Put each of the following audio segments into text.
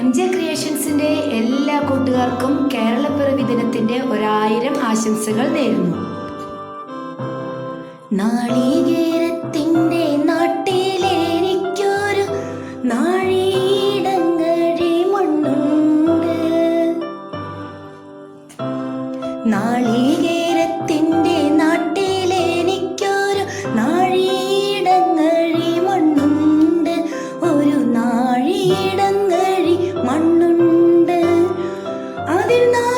M J ക്രിയേഷൻസിന്റെ എല്ലാ കൂട്ടുകാർക്കും കേരളപ്പിറവി ദിനത്തിന്റെ ഒരായിരം ആശംസകൾ നേരുന്നു. നാട്ടിലെനിക്കൊരു നാഴിയിടങ്ങഴി മണ്ണുണ്ട്. ഒരു നാഴിയിടങ്ങഴി べるな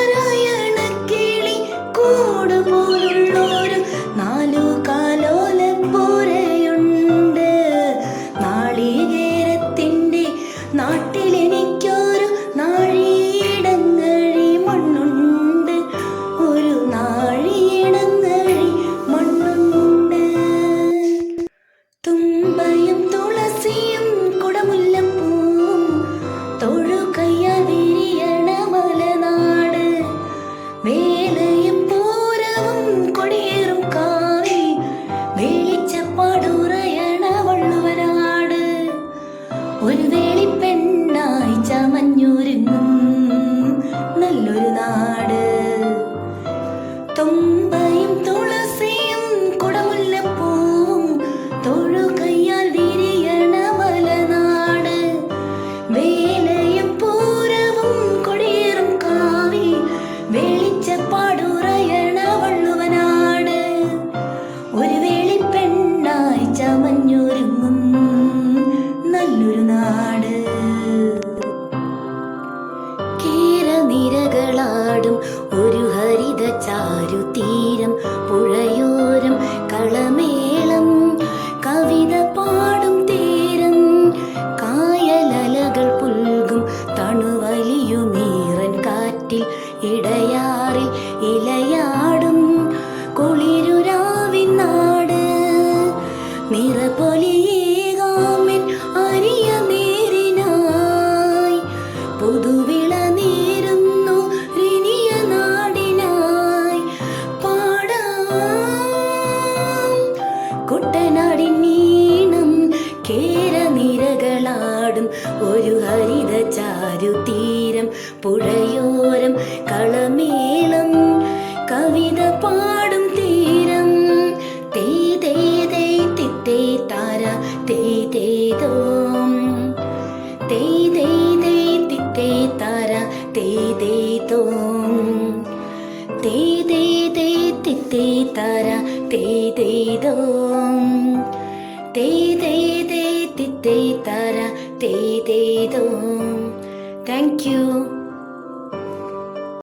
நாடு കുട്ടനാടിൻ നീണം കേരനിരകളാടും ഒരു ഹരിത ചാരുതീരം പുഴയോരം കളമേളം കവിത പാടും തീരം. തേ തേ തേ തിത്തേ താര തേ തേ തോം. തേ തേ തേ തിത്തേ താര തേ. തേ തേ തേ തേ താര തേ തേ തോം തേ തേ തേ തിത്തേ. താര തേ തേ തോം യു